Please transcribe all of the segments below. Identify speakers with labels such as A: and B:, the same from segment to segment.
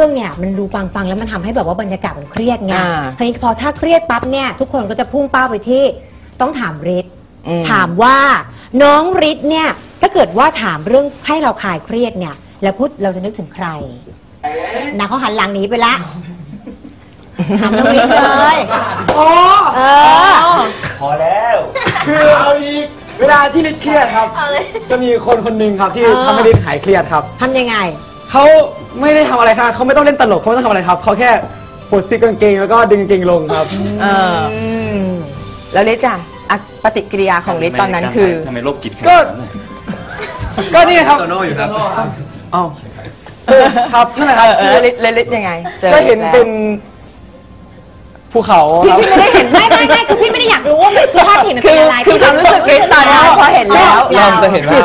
A: รื่องเนี่ยมันดูฟังฟังๆแล้วมันทำให้แบบว่าบรรยากาศมันเครียดไง
B: อ่า
A: ทีนี้พอถ้าเครียดปั๊บเนี่ยทุกคนก็จะพุ่งเป้าไปที่ต้องถามฤทธิ์
B: อืม
A: ถามว่าน้องฤทธิ์เนี่ยถ้าเกิดว่าถามเรื่องให้เราคลายเครียดเนี่ยแล้วพูดเราจะนึกถึงใครนะเขาหันหลังหนีไปละถามน้องฤทธิ์เลยเออ
C: พอแล้ว
D: คือเอาอีกเวลาที่ลิศเครียดครับ จะมีคนคนหนึ่งครับที่
A: เออ
D: ทำให้ลิศหายเครียดครับ
A: ทำยังไง
D: เขาไม่ได้ทำอะไรครับเขาไม่ต้องเล่นตลกเขาไม่ต้องทำอะไรครับเขาแค่ปลดซิกกางเกงแล้วก็ดึงกางเกงลงครับ
B: เออ
A: อืม
B: แล้วลิศจ้ะอะปฏิกิริยาของลิศตอนนั้นคือ
C: ทำไมโรคจิตขนาด
D: ก็
C: นั้นน่ะ
D: ก็นี่ครับ
C: โตโน่อยู่ครับ
D: เอ้าเออครับใช่ไหมครับ
B: เออลิศแล้วลิศยังไงจอ
D: ก็เห็น
B: แล้ว
D: เป็นภูเขาครับ
A: พี่ไม่ได้เห็น ไม่ไม่ไม่คือพี่ไม่ได้อยากรู้ว่ามันคือภาพที่เห็นมัน
B: คื
A: เป็
B: อน
A: อะไร
B: คือความรู้สึกลิศตอนนั้นพอเห็นแล้ว
D: เราจะเห็นว่า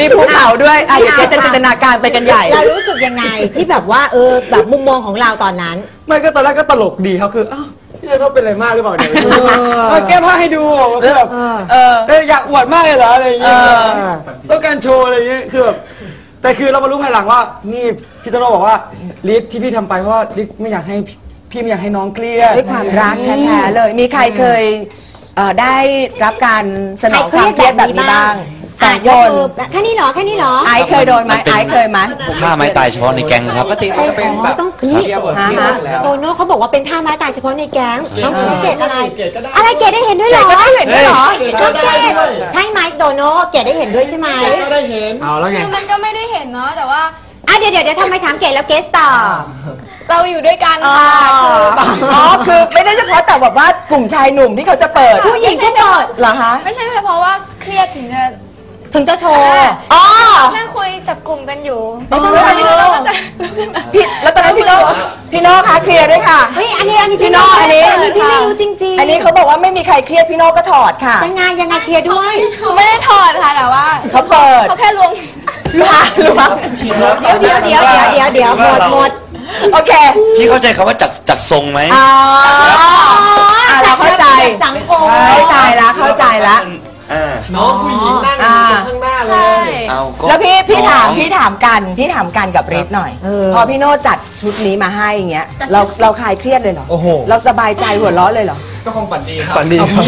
B: มีภูเขาด้วยอะเดี๋ยวจะจินตนาการไปกันใหญ่
A: เรารู้สึกยังไงที่แบบว่าเออแบบมุมมองของเราตอนนั้น
D: ไม่ก็ตอนแรกก็ตลกดีครับคืออ้าวพี่จะต้องเป็นอะไรมากหรือเปล่าเนี่ย
A: อ
D: เออแก้ผ้าให้ดูคือแบบ
A: เออ
B: เออ
D: เอออยากอวดมากเลยเหรออะไรอย่างเงี้ย
B: เออ
D: ต้องการโชว์อะไรอย่างเงี้ยคือแบบแต่คือเรามารู้ภายหลังว่านี่พี่โตโน่บอกว่าลิศที่พี่ทำไปเพราะว่าลิศไม่อยากให้พี่พี่ไม่อยากให้น้องเครียด
B: ด้วยความรักแท้ๆเลย มีใครเคยเอ่อได้รับการสนองความเครียดแบบนี้บ้าง สองค
A: อะ
B: น
A: ก็คือแค่นี้เหรอแค่นี้เหรอ
B: ไอซ์เคยโดนไหมไอซ์เคยไหม
C: ท่าไม้ตายเฉพาะในแก๊งครับ
D: ปกติมันก็เป็นแบบ
A: ต้องนี่
D: เกียร์บท
B: ฮะ
D: เกียร์บทแล้ว
A: โตโน่เขาบอกว่าเป็นท่าไม้ตายเฉพาะในแก๊งน้อง
D: เกรด
A: น้องเกดอะไร
D: เกรดก็ได้
A: อะไรเกดได้เห็นด้วยเหรอ
B: เกรดก็ได้เห็นด้วยเหรอ
A: น้องเกดใช่ไหมโตโน่เกดได้เห็นด้วยใช่ไหม
D: ก็ได้เห็น เอาแล้วไง
E: คือมันก็ไม่ได้เห็นเนาะแต่ว่า
A: อะเดี๋ยวเดี๋ยวเดี๋ยวทำไมถามเกดแล้วเกสตอบ
E: เราอยู่ด้วยกันค่ะคือแบบ
B: อ๋อคือไม่ได้เฉพาะแต่แบบว่ากลุ่มชายหนุ่มที่เขาจะเปิด
A: ผู้หญิงก็เปิด
B: เหรอคะ
E: ไม่ใช่เพราะว่าเครียดถึงจะ
A: ถึงจะโชว์
B: อ๋อ
E: นั่งคุยจับกลุ่มกันอยู่
A: ไม่ต้อง
E: แล้ว
A: ไม่
E: พี่
A: ต้
E: โน้
A: อง
E: ก็จะลุกขึ้นมา
B: พี่แล้วตอนนั้นพี่โน่พี่โน่คะเคลียร์ด้วยค่ะ
A: เฮ้ยอันนี้อันนี้
B: พี่โน่อันนี้
A: อันนี้พี่ไม่รู้จริงๆ
B: อันนี้เขาบอกว่าไม่มีใครเครียดพี่โน่ก็ถอดค่ะ
A: ยังไงยังไงเคลียร์ด้วย
E: เขาไม่ได้ถอดค่ะแต่ว่า
B: เขาเปิด
E: เขาแค่ลวง
B: ล้วงล้วง
A: เดี๋ยวเดี๋ยวเดี๋ยวเดี๋ยวเดี๋ยวเดี๋ยวหมดหมด
B: โอเค
C: พี่เข้าใจคำว่าจัดจัดทรงไหม
B: อ๋ออะเราเข้าใจ
A: สังคม
B: เข้าใจละเข้าใจละ
C: อ่า
D: น้องผู้
C: ก็
B: แล้วพี่พี่ถาม
C: น้อง
B: พี่ถามกันพี่ถามกันกับฤทธิ์หน่อย
A: เออ
B: พอพี่โน่จัดชุดนี้มาให้อย่างเงี้ยเราเราคลายเครียดเลยเหรอ
D: โอ้โห
B: เราสบายใจหัวเราะเลยเหรอ
D: ก็คงฝันดีครับ ฝันดีครับ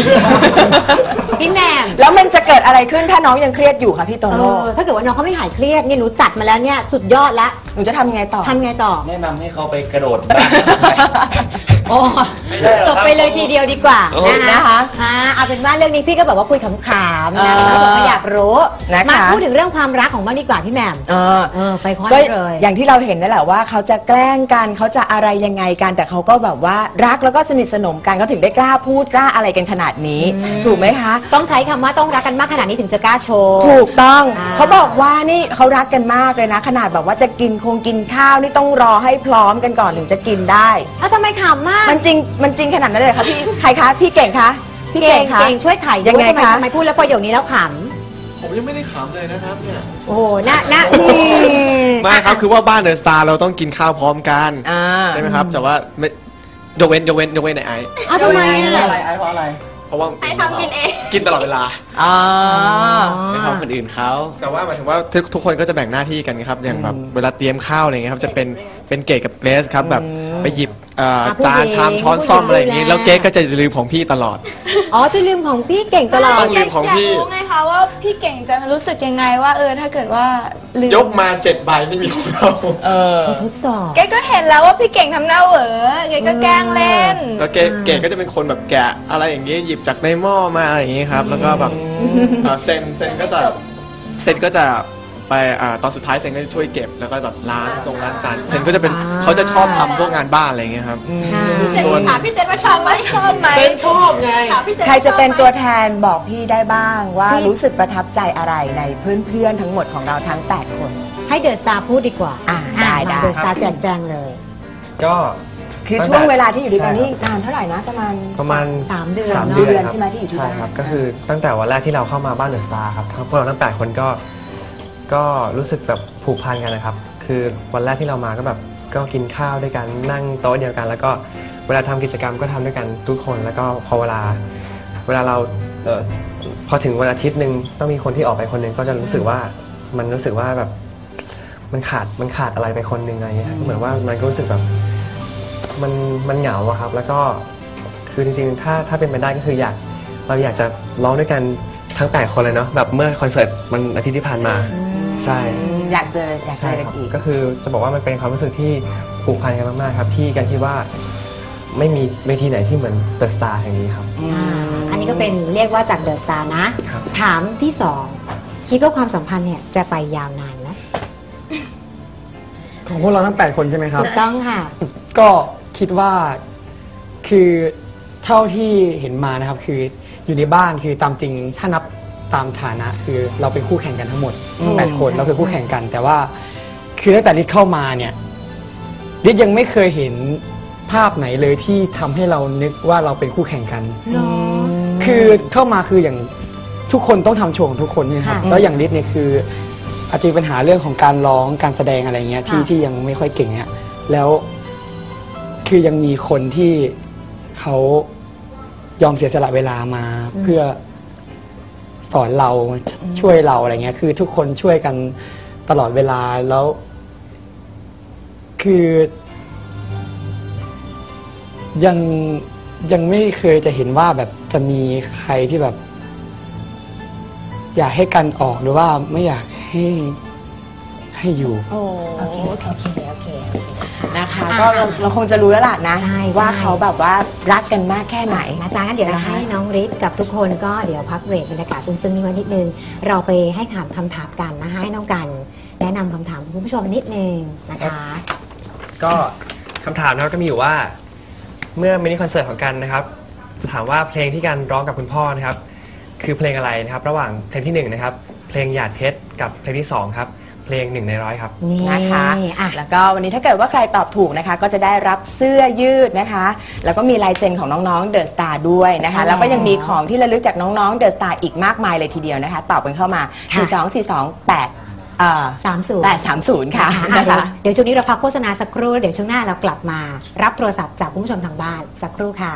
A: พี่แหมม
B: แล้วมันจะเกิดอะไรขึ้นถ้าน้องยังเครียดอยู่คะพี่โต
A: เอ
B: โน่
A: อถ้าเกิดว่าน้องเขาไม่หายเครียดเนี่ยหนูจัดมาแล้วเนี่ยสุดยอดละ
B: หนูจะทำไงต่อ
A: ทำไงต่อ
C: แนะนำให้เขาไปกระโดดบ้าง
A: โอ้
C: ไม่ได้หรอก
A: จบไปเลยทีเดียวดีกว่า
C: โอ้
A: นะคะ
B: นะคะ
A: อ่าเอาเป็นว่าเรื่องนี้พี่ก็แบบว่าคุยขำๆนะ
B: เออ
A: แล้วก็อยากรู้
B: นะคะ
A: มาพูดถึงเรื่องความรักของบ้างดีกว่าพี่แหม่ม
B: เออ
A: เออไปคว้า
B: ก็
A: เลย
B: อย่างที่เราเห็นนั่นแหละว่าเขาจะแกล้งกันเขาจะอะไรยังไงกันแต่เขาก็แบบว่ารักแล้วก็สนิทสนมกันเขาถึงได้กล้าพูดกล้าอะไรกันขนาดนี้ถูกไหมคะ
A: ต้องใช้คำว่าต้องรักกันมากขนาดนี้ถึงจะกล้าโชว์
B: ถูกต้อง
A: อ่า
B: เขาบอกว่านี่เขารักกันมากเลยนะ ขนาดแบบว่าจะกินคงกินข้าวนี่ต้องรอให้พร้อมกันก่อนถึงจะกินได้
A: เอ้าทำไมขำมาก
B: มันจริงมันจริงขนาดนั้นเลยเหรอคะพี่ใครคะพี่เก่งคะพี่
A: เก่ง
B: คะ
A: เก่งช่วยไถ่
B: ยัง
A: ด้วย
B: ไง
A: ทำไม
B: คะ
A: ทำไมพูดแล้วประโยคนี้แล้วข
D: ผมยังไม่ได้ขำเลยนะครับเนี่ยำ
A: โอ้โหน่าน่า
B: อืม
F: ไม่ครับคือว่าบ้านเดอะสตาร์เราต้องกินข้าวพร้อมกัน
B: อ่า
F: ใช่ไหมครับแต่ว่าไม่ยกเว้นยกเว้นยกเว้นในไอซ์
A: เอาทำไมอะ
D: อะไรไอ้เพราะอะไร
F: เพราะว่า
E: ไอ้ทำกินเอง
F: กินตลอดเวลา
B: อ๋อ
F: ไม่ทำคนอื่นเขา แต่ว่าหมายถึงว่าทุกทุกคนก็จะแบ่งหน้าที่กันครับอย่างแบบเวลาเตรียมข้าวอะไรเงี้ยครับจะเป็นเป็นเกรดกับเกรซครับแบบไปหยิบ เอ่อ
A: อะผู้
F: จาน
A: หญิง
F: ชามช้อน
A: ผู้หญิง
F: ซ่อมอะไรอย่างงี้
A: ดูแล
F: แล้วเกรซก็จะลืมของพี่ตลอด
A: อ๋อจะลืมของพี่เก่งตลอ
F: ต้
A: ด
F: องลืมของพี่
E: อยากรู้ไงคะว่าพี่เก่งจะรู้สึกยังไงว่าเออถ้าเกิดว่าลืม
F: ยกมาเจ็ดใบไม่มีของเรา
B: เออ
A: ทดสอบ
E: แกก็เห็นแล้วว่าพี่เก่งทำหน้าเหวอแกก็แกล้งเล่น
F: แล้วเกรซเกรซก็จะเป็นคนแบบแกะอะไรอย่างงี้หยิบจากในหม้อมาอะไรอย่างงี้ครับ แล้วก็แบบเอ่อเซนเซนก็จะเซนก็จะ ไปอ่าตอนสุดท้ายเซนก็จะช่วยเก็บแล้วก็แบบล้างทรงล้างจานเซนก็จะเป็นเขาจะชอบทำพวกงานบ้านอะไรอย่างเงี้ยครับ
A: ค่ะ
E: เซน
F: ส่วน
E: ถามพี่เซนว่าชอบไหมชอบไหม
D: เซนชอบไง
E: ถามพี่เซน
B: ใครจะเป็น
E: ชอบไหม
B: ตัวแทนบอกพี่ได้บ้างว่า
A: พี่
B: รู้สึกประทับใจอะไรในเพื่อนๆทั้งหมดของเราทั้ง 8 คน
A: ให้เดอะสตาร์พูดดีกว่า
B: อะได้ได้
A: เดอะสตาร์แจกแจงเลย
D: ก็
B: คือ
D: ตั้งแต่
B: ช่วงเวลาที่อยู่ด้วยกัน
D: ใช่
B: นี่นานเท่าไหร่นะประมาณ
G: ประมาณ
A: สามเดือน
G: สาม
A: เนอะ
G: เดือน
B: เดือน
G: ครับ
B: ใช่ไหมที่อยู่ที่
G: ใช่
B: บ้าน
G: ครับก็คือตั้งแต่วันแรกที่เราเข้ามาบ้านเดอะสตาร์ครับทั้งพวกเราทั้งแปดคนก็ ก็รู้สึกแบบผูกพันกันนะครับ คือวันแรกที่เรามาก็แบบก็กินข้าวด้วยกันนั่งโต๊ะเดียวกัน แล้วก็เวลาทำกิจกรรมก็ทำด้วยกันทุกคน แล้วก็พอเวลา เวลาเราเออพอถึงวันอาทิตย์หนึ่งต้องมีคนที่ออกไปคนหนึ่งก็จะรู้สึกว่ามันรู้สึกว่าแบบมันขาดมันขาดอะไรไปคนหนึ่งอะไรเงี้ยเหมือนว่ามันก็รู้สึกแบบมันมันเหงาอะครับ แล้วก็คือจริงๆ ถ้าถ้าเป็นไปได้ก็คืออยากเราอยากจะร้องด้วยกันทั้งแปดคนเลยเนาะแบบเมื่อคอนเสิร์ตมันอาทิตย์ที่ผ่านมา ใช่
B: อยากเจออยากเจ
G: ใช่
B: อ
G: ค
B: กัน
G: รับ
B: อีก
G: ก็คือจะบอกว่ามันเป็นความรู้สึกที่ผูกพันกันมากๆครับ ที่กันที่ว่าไม่มีเวทีไหนที่เหมือนเดอะสตาร์แห่งนี้ครับ
A: อ่าอันนี้ก็เป็นเรียกว่าจากเดอะสตาร์นะ
G: ครับ
A: ถามที่สองคิดว่าความสัมพันธ์เนี่ยจะไปยาวนานไหม
D: ของพวกเราทั้ง 8 คนใช่ไหมครับ
A: ถูกต้องค่ะ
D: ก็คิดว่าคือเท่าที่เห็นมานะครับ คืออยู่ในบ้านคือตามจริงถ้านับ ตามฐานะคือเราเป็นคู่แข่งกันทั้งหมด
B: อืม
D: แปดคนเราคือคู่แข่งกัน แต่ว่าคือตั้งแต่ลิศเข้ามาเนี่ยลิศยังไม่เคยเห็นภาพไหนเลยที่ทำให้เรานึกว่าเราเป็นคู่แข่งกันคือเข้ามาคืออย่างทุกคนต้องทำโชว์ของทุกคนใช่ไหมครับ
A: ค่ะ
D: แล้วอย่างลิศเนี่ยคือ อาจจะมีปัญหาเรื่องของการร้องการแสดงอะไรเงี้ยที่
A: ค่ะ
D: ที่ยังไม่ค่อยเก่งเนี่ยแล้วคือยังมีคนที่เขายอมเสียสละเวลามาเพื่อ สอนเราช่วยเราอะไรเงี้ย คือทุกคนช่วยกันตลอดเวลาแล้ว คือ ยังยังไม่เคยจะเห็นว่าแบบจะมีใครที่แบบ อยากให้กันออกหรือว่าไม่อยากให้ให้อยู่
A: โอเค โอเค โอเค
B: นะคะ
A: อะ
B: ก็เราเราคงจะรู้แล้วล่ะนะ
A: ใช่
B: ว่า
A: ใช่
B: เขาแบบว่ารักกันมากแค่ไหน
A: นะจ๊ะงั้นเดี๋ยวเรา
B: นะคะ
A: ให้น้องฤทธิ์กับทุกคนก็เดี๋ยวพักเบรกบรรยากาศซึ้งๆนี้ไว้นิดนึง เราไปให้ถามคำถามกันนะคะให้น้องกัน แนะนำคำถามคุณผู้ชมนิดนึงนะคะ
G: ก็คำถามนะครับก็มีอยู่ว่า เมื่อมินิคอนเสิร์ตของกันนะครับจะถามว่าเพลงที่กันร้องกับคุณพ่อนะครับ คือเพลงอะไรนะครับ ระหว่างเพลงที่หนึ่งนะครับ เพลงหยาดเพชรกับเพลงที่สองครับ เพลงหนึ่งในร้อยครับ
A: นี่
B: นะคะ
A: อะ
B: แล้วก็วันนี้ถ้าเกิดว่าใครตอบถูกนะคะ ก็จะได้รับเสื้อยืดนะคะ แล้วก็มีลายเซ็นของน้องๆเดอะสตาร์ด้วยนะคะ
A: ใช่
B: แล้วก็ยังมีของที่ระลึกจากน้องๆเดอะสตาร์อีกมากมายเลยทีเดียวนะคะ ตอบกันเข้ามา
A: ค่ะ
B: 4 2 4 2 8เอ่อ
A: สามศูนย์
B: 8 3 0ค่ะ
A: อะ
B: นะ
A: เดี๋ยว
B: คะ
A: เดี๋ยวช่วงนี้เราพักโฆษณาสักครู่เดี๋ยวช่วงหน้าเรากลับมา รับโทรศัพท์จากคุณผู้ชมทางบ้านสักครู่ค่ะ